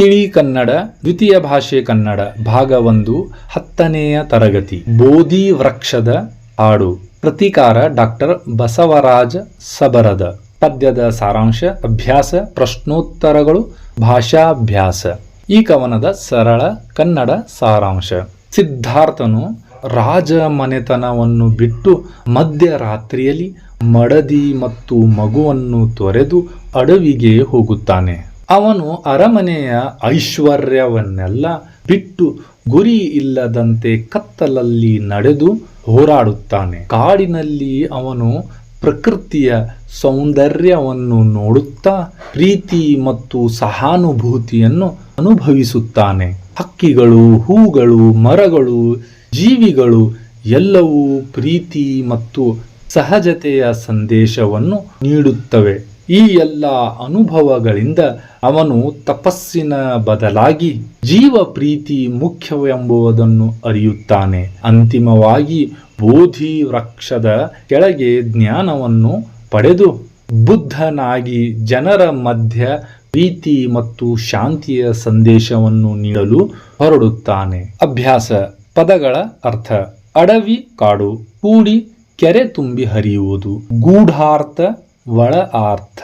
ತಿಳಿ ಕನ್ನಡ, ದ್ವಿತೀಯ ಭಾಷೆ ಕನ್ನಡ, ಭಾಗ ಒಂದು, ಹತ್ತನೆಯ ತರಗತಿ. ಬೋಧಿ ವೃಕ್ಷದ ಹಾಡು. ಪ್ರತಿಕಾರ ಡಾಕ್ಟರ್ ಬಸವರಾಜ ಸಬರದ. ಪದ್ಯದ ಸಾರಾಂಶ, ಅಭ್ಯಾಸ, ಪ್ರಶ್ನೋತ್ತರಗಳು, ಭಾಷಾಭ್ಯಾಸ. ಈ ಕವನದ ಸರಳ ಕನ್ನಡ ಸಾರಾಂಶ. ಸಿದ್ಧಾರ್ಥನು ರಾಜ ಮನೆತನವನ್ನು ಬಿಟ್ಟು ಮಧ್ಯರಾತ್ರಿಯಲ್ಲಿ ಮಡದಿ ಮತ್ತು ಮಗುವನ್ನು ತೊರೆದು ಅಡವಿಗೆ ಹೋಗುತ್ತಾನೆ. ಅವನು ಅರಮನೆಯ ಐಶ್ವರ್ಯವನ್ನೆಲ್ಲ ಬಿಟ್ಟು ಗುರಿ ಇಲ್ಲದಂತೆ ಕತ್ತಲಲ್ಲಿ ನಡೆದು ಹೋರಾಡುತ್ತಾನೆ. ಕಾಡಿನಲ್ಲಿ ಅವನು ಪ್ರಕೃತಿಯ ಸೌಂದರ್ಯವನ್ನು ನೋಡುತ್ತಾ ಪ್ರೀತಿ ಮತ್ತು ಸಹಾನುಭೂತಿಯನ್ನು ಅನುಭವಿಸುತ್ತಾನೆ. ಹಕ್ಕಿಗಳು, ಹೂಗಳು, ಮರಗಳು, ಜೀವಿಗಳು ಎಲ್ಲವೂ ಪ್ರೀತಿ ಮತ್ತು ಸಹಜತೆಯ ಸಂದೇಶವನ್ನು ನೀಡುತ್ತವೆ. ಈ ಎಲ್ಲ ಅನುಭವಗಳಿಂದ ಅವನು ತಪಸ್ಸಿನ ಬದಲಾಗಿ ಜೀವ ಪ್ರೀತಿ ಮುಖ್ಯವೆಂಬುದನ್ನು ಅರಿಯುತ್ತಾನೆ. ಅಂತಿಮವಾಗಿ ಬೋಧಿ ವೃಕ್ಷದ ಕೆಳಗೆ ಜ್ಞಾನವನ್ನು ಪಡೆದು ಬುದ್ಧನಾಗಿ ಜನರ ಮಧ್ಯ ಪ್ರೀತಿ ಮತ್ತು ಶಾಂತಿಯ ಸಂದೇಶವನ್ನು ನೀಡಲು ಹೊರಡುತ್ತಾನೆ. ಅಭ್ಯಾಸ ಪದಗಳ ಅರ್ಥ, ಅಡವಿ ಕಾಡು, ಕೂಡಿ ಕೆರೆ ತುಂಬಿ ಹರಿಯುವುದು, ಗೂಢಾರ್ಥ ಒಳ ಅರ್ಥ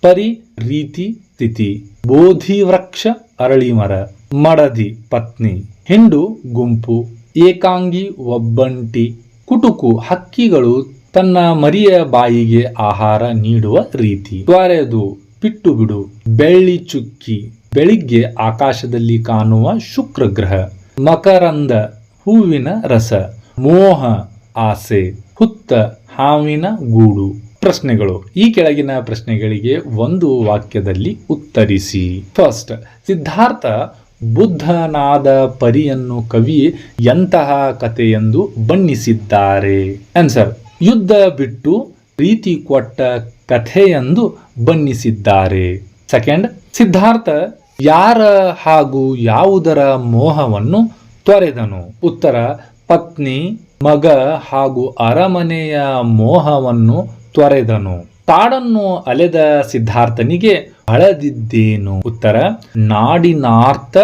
ಪರಿ ರೀತಿ ಸ್ಥಿತಿ ಬೋಧಿ ವೃಕ್ಷ ಅರಳಿಮರ ಮಡದಿ ಪತ್ನಿ ಹಿಂಡು ಗುಂಪು ಏಕಾಂಗಿ ಒಬ್ಬಂಟಿ ಕುಟುಕು ಹಕ್ಕಿಗಳು ತನ್ನ ಮರಿಯ ಬಾಯಿಗೆ ಆಹಾರ ನೀಡುವ ರೀತಿ ತ್ವರೆದು ಬಿಟ್ಟು ಬಿಡು ಬೆಳ್ಳಿ ಚುಕ್ಕಿ ಬೆಳಿಗ್ಗೆ ಆಕಾಶದಲ್ಲಿ ಕಾಣುವ ಶುಕ್ರ ಗ್ರಹ ಮಕರಂದ ಹೂವಿನ ರಸ ಮೋಹ ಆಸೆ ಹುತ್ತ ಹಾವಿನ ಗೂಡು ಪ್ರಶ್ನೆಗಳು. ಈ ಕೆಳಗಿನ ಪ್ರಶ್ನೆಗಳಿಗೆ ಒಂದು ವಾಕ್ಯದಲ್ಲಿ ಉತ್ತರಿಸಿ. ಫಸ್ಟ್ ಸಿದ್ಧಾರ್ಥ, ಬುದ್ಧನಾದ ಪರಿಯನ್ನು ಕವಿ ಎಂತಹ ಕಥೆಯೆಂದು ಬಣ್ಣಿಸಿದ್ದಾರೆ. ಆನ್ಸರ್ ಯುದ್ಧ ಬಿಟ್ಟು ಪ್ರೀತಿ ಕೊಟ್ಟ ಕಥೆ ಎಂದು ಬಣ್ಣಿಸಿದ್ದಾರೆ. ಸೆಕೆಂಡ್ ಸಿದ್ಧಾರ್ಥ, ಯಾರ ಹಾಗೂ ಯಾವುದರ ಮೋಹವನ್ನು ತೊರೆದನು. ಉತ್ತರ, ಪತ್ನಿ, ಮಗ ಹಾಗೂ ಅರಮನೆಯ ಮೋಹವನ್ನು ತೊರೆದನು. ತಾಡನ್ನು ಅಲೆದ ಸಿದ್ಧಾರ್ಥನಿಗೆ ಹಳದಿದ್ದೇನು ಉತ್ತರ, ನಾಡಿನಾರ್ಥ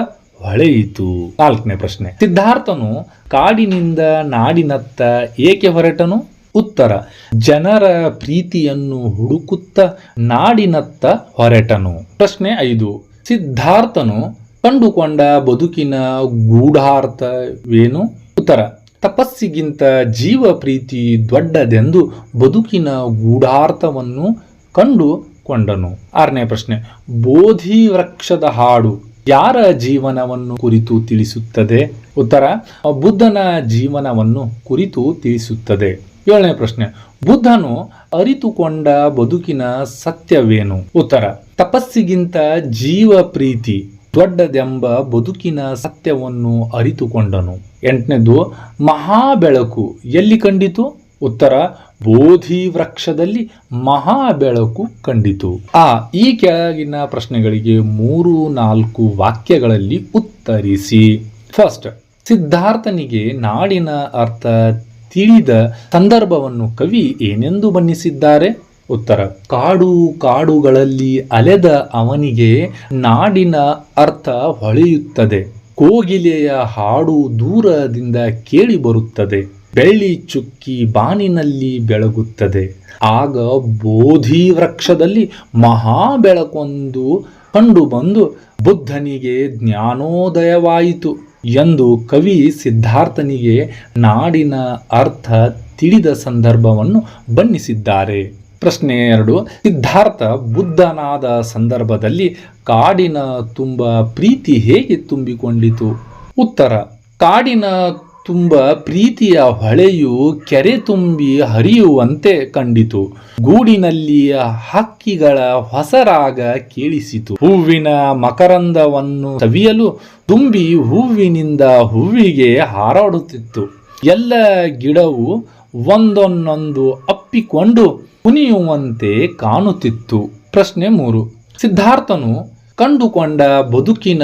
ಹೊಳೆಯಿತು. ನಾಲ್ಕನೇ ಪ್ರಶ್ನೆ. ಸಿದ್ಧಾರ್ಥನು ಕಾಡಿನಿಂದ ನಾಡಿನತ್ತ ಏಕೆ ಹೊರಟನು? ಉತ್ತರ, ಜನರ ಪ್ರೀತಿಯನ್ನು ಹುಡುಕುತ್ತ ನಾಡಿನತ್ತ ಹೊರಟನು. ಪ್ರಶ್ನೆ ಐದು. ಸಿದ್ಧಾರ್ಥನು ಕಂಡುಕೊಂಡ ಬದುಕಿನ ಗೂಢಾರ್ಥವೇನು? ಉತ್ತರ ತಪಸ್ಸಿಗಿಂತ ಜೀವ ಪ್ರೀತಿ ದೊಡ್ಡದೆಂದು ಬದುಕಿನ ಗೂಢಾರ್ಥವನ್ನು ಕಂಡುಕೊಂಡನು ಆರನೇ ಪ್ರಶ್ನೆ, ಬೋಧಿ ವೃಕ್ಷದ ಹಾಡು ಯಾರ ಜೀವನವನ್ನು ಕುರಿತು ತಿಳಿಸುತ್ತದೆ? ಉತ್ತರ, ಬುದ್ಧನ ಜೀವನವನ್ನು ಕುರಿತು ತಿಳಿಸುತ್ತದೆ. ಏಳನೇ ಪ್ರಶ್ನೆ, ಬುದ್ಧನು ಅರಿತುಕೊಂಡ ಬದುಕಿನ ಸತ್ಯವೇನು? ಉತ್ತರ, ತಪಸ್ಸಿಗಿಂತ ಜೀವ ಪ್ರೀತಿ ದೊಡ್ಡದೆಂಬ ಬದುಕಿನ ಸತ್ಯವನ್ನು ಅರಿತುಕೊಂಡನು. ಎಂಟನೇದು, ಮಹಾಬೆಳಕು ಎಲ್ಲಿ ಕಂಡಿತು? ಉತ್ತರ, ಬೋಧಿ ವೃಕ್ಷದಲ್ಲಿ ಮಹಾಬೆಳಕು ಕಂಡಿತು. ಆ, ಈ ಕೆಳಗಿನ ಪ್ರಶ್ನೆಗಳಿಗೆ ಮೂರು ನಾಲ್ಕು ವಾಕ್ಯಗಳಲ್ಲಿ ಉತ್ತರಿಸಿ. ಫಸ್ಟ್ ಸಿದ್ಧಾರ್ಥನಿಗೆ ನಾಡಿನ ಅರ್ಥ ತಿಳಿದ ಸಂದರ್ಭವನ್ನು ಕವಿ ಏನೆಂದು ಬಣ್ಣಿಸಿದ್ದಾರೆ? ಉತ್ತರ. ಕಾಡು ಕಾಡುಗಳಲ್ಲಿ ಅಲೆದ ಅವನಿಗೆ ನಾಡಿನ ಅರ್ಥ ಹೊಳೆಯುತ್ತದೆ. ಕೋಗಿಲೆಯ ಹಾಡು ದೂರದಿಂದ ಕೇಳಿ ಬರುತ್ತದೆ. ಬೆಳ್ಳಿ ಚುಕ್ಕಿ ಬಾನಿನಲ್ಲಿ ಬೆಳಗುತ್ತದೆ. ಆಗ ಬೋಧಿ ವೃಕ್ಷದಲ್ಲಿ ಮಹಾ ಬೆಳಕೊಂದು ಕಂಡು ಬಂದು ಬುದ್ಧನಿಗೆ ಜ್ಞಾನೋದಯವಾಯಿತು ಎಂದು ಕವಿ ಸಿದ್ಧಾರ್ಥನಿಗೆ ನಾಡಿನ ಅರ್ಥ ತಿಳಿದ ಸಂದರ್ಭವನ್ನು ಬಣ್ಣಿಸಿದ್ದಾರೆ. ಪ್ರಶ್ನೆ ಎರಡು. ಸಿದ್ಧಾರ್ಥ ಬುದ್ಧನಾದ ಸಂದರ್ಭದಲ್ಲಿ ಕಾಡಿನ ತುಂಬ ಪ್ರೀತಿ ಹೇಗೆ ತುಂಬಿಕೊಂಡಿತು? ಉತ್ತರ, ಕಾಡಿನ ತುಂಬ ಪ್ರೀತಿಯ ಹೊಳೆಯು ಕೆರೆ ತುಂಬಿ ಹರಿಯುವಂತೆ ಕಂಡಿತು. ಗೂಡಿನಲ್ಲಿಯ ಹಕ್ಕಿಗಳ ಹೊಸರಾಗ ಕೇಳಿಸಿತು. ಹೂವಿನ ಮಕರಂದವನ್ನು ಸವಿಯಲು ತುಂಬಿ ಹೂವಿನಿಂದ ಹೂವಿಗೆ ಹಾರಾಡುತ್ತಿತ್ತು. ಎಲ್ಲ ಗಿಡವು ಒಂದೊಂದೊಂದು ಅಪ್ಪಿಕೊಂಡು ಕುಣಿಯುವಂತೆ ಕಾಣುತ್ತಿತ್ತು. ಪ್ರಶ್ನೆ ಮೂರು. ಸಿದ್ಧಾರ್ಥನು ಕಂಡುಕೊಂಡ ಬದುಕಿನ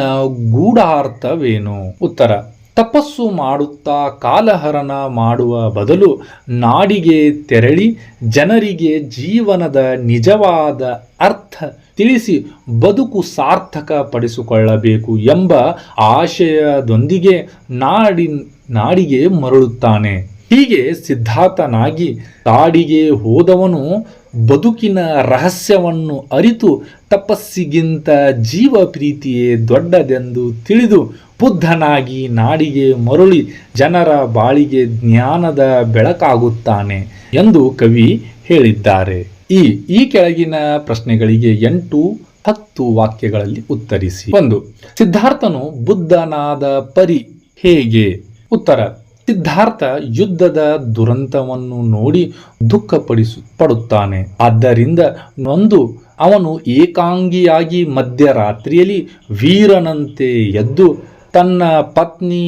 ಗೂಢಾರ್ಥವೇನು? ಉತ್ತರ. ತಪಸ್ಸು ಮಾಡುತ್ತಾ ಕಾಲಹರಣ ಮಾಡುವ ಬದಲು ನಾಡಿಗೆ ತೆರಳಿ ಜನರಿಗೆ ಜೀವನದ ನಿಜವಾದ ಅರ್ಥ ತಿಳಿಸಿ ಬದುಕು ಸಾರ್ಥಕ ಪಡಿಸಿಕೊಳ್ಳಬೇಕು ಎಂಬ ಆಶಯದೊಂದಿಗೆ ನಾಡಿ, ನಾಡಿಗೆ ಮರಳುತ್ತಾನೆ. ಹೀಗೆ ಸಿದ್ಧಾರ್ಥನಾಗಿ ಕಾಡಿಗೆ ಹೋದವನು ಬದುಕಿನ ರಹಸ್ಯವನ್ನು ಅರಿತು ತಪಸ್ಸಿಗಿಂತ ಜೀವ ಪ್ರೀತಿಯೇ ದೊಡ್ಡದೆಂದು ತಿಳಿದು ಬುದ್ಧನಾಗಿ ನಾಡಿಗೆ ಮರುಳಿ ಜನರ ಬಾಳಿಗೆ ಜ್ಞಾನದ ಬೆಳಕಾಗುತ್ತಾನೆ ಎಂದು ಕವಿ ಹೇಳಿದ್ದಾರೆ. ಈ ಈ ಕೆಳಗಿನ ಪ್ರಶ್ನೆಗಳಿಗೆ ಎಂಟು ಹತ್ತು ವಾಕ್ಯಗಳಲ್ಲಿ ಉತ್ತರಿಸಿ. ಒಂದು, ಸಿದ್ಧಾರ್ಥನು ಬುದ್ಧನಾದ ಪರಿ ಹೇಗೆ? ಉತ್ತರ ಸಿದ್ಧಾರ್ಥ ಯುದ್ಧದ ದುರಂತವನ್ನು ನೋಡಿ ದುಃಖಪಡಿಸು ಪಡುತ್ತಾನೆ. ಆದ್ದರಿಂದ ನೊಂದು ಅವನು ಏಕಾಂಗಿಯಾಗಿ ಮಧ್ಯರಾತ್ರಿಯಲ್ಲಿ ವೀರನಂತೆ ಎದ್ದು ತನ್ನ ಪತ್ನಿ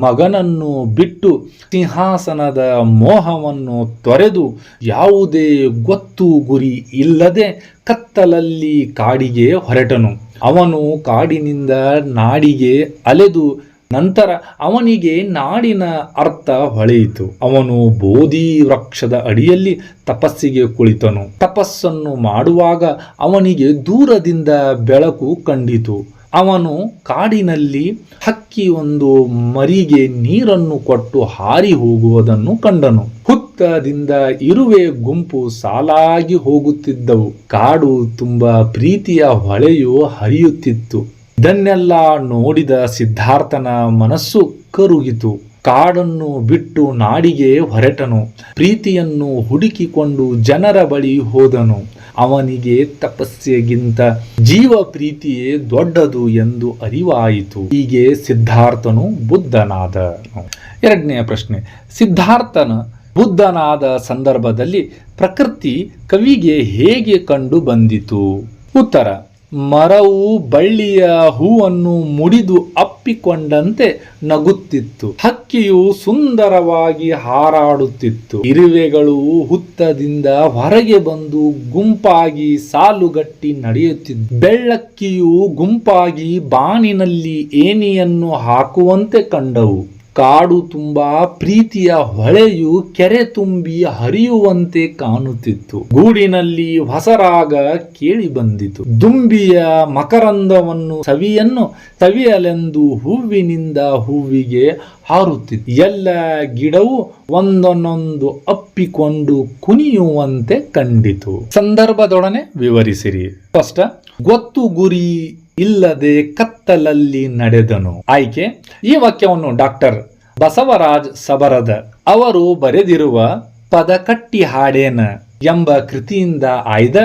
ಮಗನನ್ನು ಬಿಟ್ಟು ಸಿಂಹಾಸನದ ಮೋಹವನ್ನು ತೊರೆದು ಯಾವುದೇ ಗೊತ್ತು ಗುರಿ ಇಲ್ಲದೆ ಕತ್ತಲಲ್ಲಿ ಕಾಡಿಗೆ ಹೊರಟನು. ಅವನು ಕಾಡಿನಿಂದ ನಾಡಿಗೆ ಅಲೆದು ನಂತರ ಅವನಿಗೆ ನಾಡಿನ ಅರ್ಥ ಹೊಳೆಯಿತು. ಅವನು ಬೋಧಿ ವೃಕ್ಷದ ಅಡಿಯಲ್ಲಿ ತಪಸ್ಸಿಗೆ ಕುಳಿತನು. ತಪಸ್ಸನ್ನು ಮಾಡುವಾಗ ಅವನಿಗೆ ದೂರದಿಂದ ಬೆಳಕು ಕಂಡಿತು. ಅವನು ಕಾಡಿನಲ್ಲಿ ಹಕ್ಕಿ ಒಂದು ಮರಿಗೆ ನೀರನ್ನು ಕೊಟ್ಟು ಹಾರಿ ಹೋಗುವುದನ್ನು ಕಂಡನು. ಹುತ್ತದಿಂದ ಇರುವೆ ಗುಂಪು ಸಾಲಾಗಿ ಹೋಗುತ್ತಿದ್ದವು. ಕಾಡು ತುಂಬಾ ಪ್ರೀತಿಯ ಹೊಳೆಯು ಹರಿಯುತ್ತಿತ್ತು. ಇದನ್ನೆಲ್ಲ ನೋಡಿದ ಸಿದ್ಧಾರ್ಥನ ಮನಸ್ಸು ಕರುಗಿತು. ಕಾಡನ್ನು ಬಿಟ್ಟು ನಾಡಿಗೆ ಹೊರಟನು. ಪ್ರೀತಿಯನ್ನು ಹುಡುಕಿಕೊಂಡು ಜನರ ಬಳಿ ಹೋದನು. ಅವನಿಗೆ ತಪಸ್ಸೆಗಿಂತ ಜೀವ ಪ್ರೀತಿಯೇ ದೊಡ್ಡದು ಎಂದು ಅರಿವಾಯಿತು. ಹೀಗೆ ಸಿದ್ಧಾರ್ಥನು ಬುದ್ಧನಾದ ಎರಡನೆಯ ಪ್ರಶ್ನೆ. ಸಿದ್ಧಾರ್ಥನ ಬುದ್ಧನಾದ ಸಂದರ್ಭದಲ್ಲಿ ಪ್ರಕೃತಿ ಕವಿಗೆ ಹೇಗೆ ಕಂಡು ಬಂದಿತು? ಉತ್ತರ. ಮರವು ಬಳ್ಳಿಯ ಹೂವನ್ನು ಮುಡಿದು ಅಪ್ಪಿಕೊಂಡಂತೆ ನಗುತ್ತಿತ್ತು. ಹಕ್ಕಿಯು ಸುಂದರವಾಗಿ ಹಾರಾಡುತ್ತಿತ್ತು. ಇರುವೆಗಳು ಹುತ್ತದಿಂದ ಹೊರಗೆ ಬಂದು ಗುಂಪಾಗಿ ಸಾಲುಗಟ್ಟಿ ನಡೆಯುತ್ತಿದ್ದು ಬೆಳ್ಳಕ್ಕಿಯು ಗುಂಪಾಗಿ ಬಾನಿನಲ್ಲಿ ಏನಿಯನ್ನು ಹಾಕುವಂತೆ ಕಂಡವು. ಕಾಡು ತುಂಬಾ ಪ್ರೀತಿಯ ಹೊಳೆಯು ಕೆರೆ ತುಂಬಿ ಹರಿಯುವಂತೆ ಕಾಣುತ್ತಿತ್ತು. ಗೂಡಿನಲ್ಲಿ ಹೊಸರಾಗ ಕೇಳಿ ಬಂದಿತು. ದುಂಬಿಯ ಮಕರಂದವನ್ನು ಸವಿಯನ್ನು ಸವಿಯಲೆಂದು ಹೂವಿನಿಂದ ಹೂವಿಗೆ ಹಾರುತ್ತಿತ್ತು. ಎಲ್ಲ ಗಿಡವು ಒಂದೊಂದೊಂದು ಅಪ್ಪಿಕೊಂಡು ಕುಣಿಯುವಂತೆ ಕಂಡಿತು. ಸಂದರ್ಭದೊಡನೆ ವಿವರಿಸಿರಿ. ಸ್ಪಷ್ಟ. ಗೊತ್ತು ಗುರಿ ಇಲ್ಲದೆ ಕತ್ತಲಲ್ಲಿ ನಡೆದನು. ಆಯ್ಕೆ, ಈ ವಾಕ್ಯವನ್ನು ಡಾಕ್ಟರ್ ಬಸವರಾಜ್ ಸಬರದ ಅವರು ಬರೆದಿರುವ ಪದಕಟ್ಟಿ ಹಾಡೇನ ಎಂಬ ಕೃತಿಯಿಂದ ಆಯ್ದ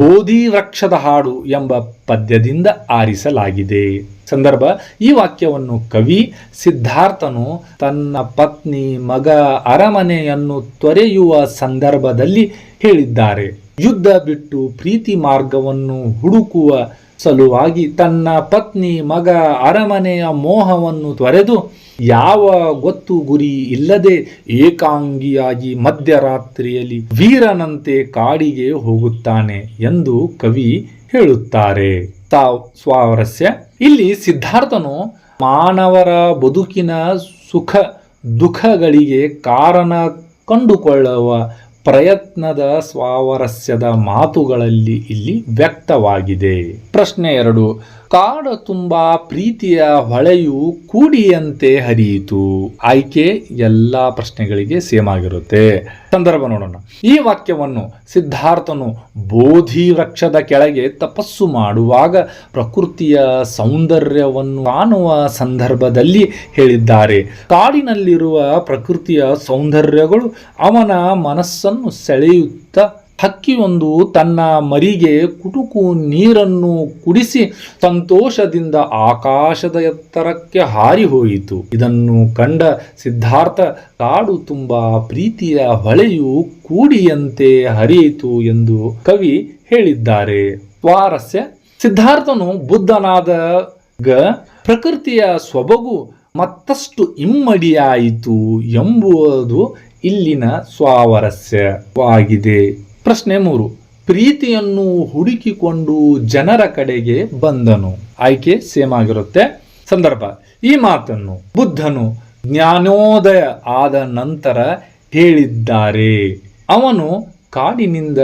ಬೋಧಿ ವೃಕ್ಷದ ಹಾಡು ಎಂಬ ಪದ್ಯದಿಂದ ಆರಿಸಲಾಗಿದೆ. ಸಂದರ್ಭ, ಈ ವಾಕ್ಯವನ್ನು ಕವಿ ಸಿದ್ಧಾರ್ಥನು ತನ್ನ ಪತ್ನಿ ಮಗ ಅರಮನೆಯನ್ನು ತೊರೆಯುವ ಸಂದರ್ಭದಲ್ಲಿ ಹೇಳಿದ್ದಾರೆ. ಯುದ್ಧ ಬಿಟ್ಟು ಪ್ರೀತಿ ಮಾರ್ಗವನ್ನು ಹುಡುಕುವ ಸಲುವಾಗಿ ತನ್ನ ಪತ್ನಿ ಮಗ ಅರಮನೆಯ ಮೋಹವನ್ನು ತೊರೆದು ಯಾವ ಗೊತ್ತು ಗುರಿ ಇಲ್ಲದೆ ಏಕಾಂಗಿಯಾಗಿ ಮಧ್ಯರಾತ್ರಿಯಲ್ಲಿ ವೀರನಂತೆ ಕಾಡಿಗೆ ಹೋಗುತ್ತಾನೆ ಎಂದು ಕವಿ ಹೇಳುತ್ತಾರೆ. ತಾವ್ ಸ್ವಾರಸ್ಯ. ಇಲ್ಲಿ ಸಿದ್ಧಾರ್ಥನು ಮಾನವರ ಬದುಕಿನ ಸುಖ ದುಃಖಗಳಿಗೆ ಕಾರಣ ಕಂಡುಕೊಳ್ಳುವ ಪ್ರಯತ್ನದ ಸ್ವಾವರಸ್ಯದ ಮಾತುಗಳಲ್ಲಿ ಇಲ್ಲಿ ವ್ಯಕ್ತವಾಗಿದೆ. ಪ್ರಶ್ನೆ ಎರಡು, ಕಾಡ ತುಂಬಾ ಪ್ರೀತಿಯ ಹೊಳೆಯು ಕೂಡಿಯಂತೆ ಹರಿಯಿತು. ಆಯ್ಕೆ ಎಲ್ಲ ಪ್ರಶ್ನೆಗಳಿಗೆ ಸೇಮ್ ಆಗಿರುತ್ತೆ. ಸಂದರ್ಭ ನೋಡೋಣ. ಈ ವಾಕ್ಯವನ್ನು ಸಿದ್ಧಾರ್ಥನು ಬೋಧಿ ವೃಕ್ಷದ ಕೆಳಗೆ ತಪಸ್ಸು ಮಾಡುವಾಗ ಪ್ರಕೃತಿಯ ಸೌಂದರ್ಯವನ್ನು ಕಾಣುವ ಸಂದರ್ಭದಲ್ಲಿ ಹೇಳಿದ್ದಾರೆ. ಕಾಡಿನಲ್ಲಿರುವ ಪ್ರಕೃತಿಯ ಸೌಂದರ್ಯಗಳು ಅವನ ಮನಸ್ಸನ್ನು ಸೆಳೆಯುತ್ತ ಹಕ್ಕಿಯೊಂದು ತನ್ನ ಮರಿಗೆ ಕುಟುಕು ನೀರನ್ನು ಕುಡಿಸಿ ಸಂತೋಷದಿಂದ ಆಕಾಶದ ಎತ್ತರಕ್ಕೆ ಹಾರಿ ಹೋಯಿತು ಇದನ್ನು ಕಂಡ ಸಿದ್ಧಾರ್ಥ, ಕಾಡು ತುಂಬ ಪ್ರೀತಿಯ ಹೊಳೆಯು ಕೂಡಿಯಂತೆ ಹರಿಯಿತು ಎಂದು ಕವಿ ಹೇಳಿದ್ದಾರೆ. ಸ್ವಾರಸ್ಯ ಸಿದ್ಧಾರ್ಥನು ಬುದ್ಧನಾದಾಗ ಪ್ರಕೃತಿಯ ಸೊಬಗು ಮತ್ತಷ್ಟು ಇಮ್ಮಡಿಯಾಯಿತು ಎಂಬುದು ಇಲ್ಲಿನ ಸ್ವಾವರಸ್ಯವಾಗಿದೆ. ಪ್ರಶ್ನೆ ಮೂರು. ಪ್ರೀತಿಯನ್ನು ಹುಡುಕಿಕೊಂಡು ಜನರ ಕಡೆಗೆ ಬಂದನು. ಆಯ್ಕೆ ಸೇಮ್ ಆಗಿರುತ್ತೆ. ಸಂದರ್ಭ. ಈ ಮಾತನ್ನು ಬುದ್ಧನು ಜ್ಞಾನೋದಯ ಆದ ನಂತರ ಹೇಳಿದ್ದಾರೆ. ಅವನು ಕಾಡಿನಿಂದ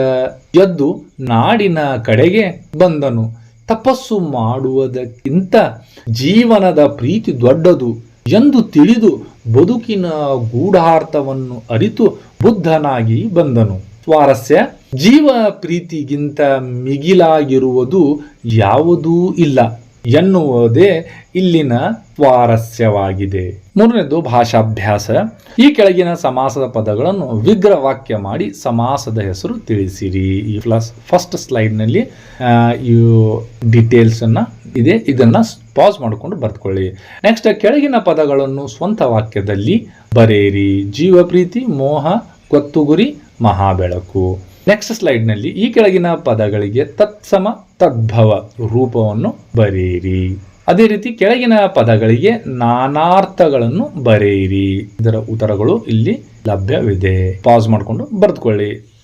ಎದ್ದು ನಾಡಿನ ಕಡೆಗೆ ಬಂದನು. ತಪಸ್ಸು ಮಾಡುವುದಕ್ಕಿಂತ ಜೀವನದ ಪ್ರೀತಿ ದೊಡ್ಡದು. ಎಂದು ತಿಳಿದು ಬದುಕಿನ ಗೂಢಾರ್ಥವನ್ನು ಅರಿತು ಬುದ್ಧನಾಗಿ ಬಂದನು. ಸ್ವಾರಸ್ಯ, ಜೀವ ಪ್ರೀತಿಗಿಂತ ಮಿಗಿಲಾಗಿರುವುದು ಯಾವುದೂ ಇಲ್ಲ ಎನ್ನುವುದೇ ಇಲ್ಲಿನ ಸ್ವಾರಸ್ಯವಾಗಿದೆ. ಮೂರನೇದು ಭಾಷಾಭ್ಯಾಸ. ಈ ಕೆಳಗಿನ ಸಮಾಸದ ಪದಗಳನ್ನು ವಿಗ್ರಹ ವಾಕ್ಯ ಮಾಡಿ ಸಮಾಸದ ಹೆಸರು ತಿಳಿಸಿರಿ. ಈ ಪ್ಲಸ್ ಫಸ್ಟ್ ಸ್ಲೈಡ್ನಲ್ಲಿ ಈ ಡೀಟೇಲ್ಸ್ ಅನ್ನ ಇದೆ, ಇದನ್ನ ಪಾಸ್ ಮಾಡಿಕೊಂಡು ಬರ್ತ್ಕೊಳ್ಳಿ. ನೆಕ್ಸ್ಟ್ ಕೆಳಗಿನ ಪದಗಳನ್ನು ಸ್ವಂತ ವಾಕ್ಯದಲ್ಲಿ ಬರೆಯಿರಿ. ಜೀವ ಪ್ರೀತಿ, ಮೋಹ ಗೊತ್ತುಗುರಿ ಮಹಾಬೆಳಕು. ನೆಕ್ಸ್ಟ್ ಸ್ಲೈಡ್ನಲ್ಲಿ ಈ ಕೆಳಗಿನ ಪದಗಳಿಗೆ ತತ್ಸಮ, ತದ್ಭವ ರೂಪವನ್ನು ಬರೆಯಿರಿ. ಅದೇ ರೀತಿ ಕೆಳಗಿನ ಪದಗಳಿಗೆ ನಾನಾರ್ಥಗಳನ್ನು ಬರೆಯಿರಿ. ಇದರ ಉತ್ತರಗಳು ಇಲ್ಲಿ ಲಭ್ಯವಿದೆ. ಪಾಸ್ ಮಾಡಿಕೊಂಡು ಬರೆದುಕೊಳ್ಳಿ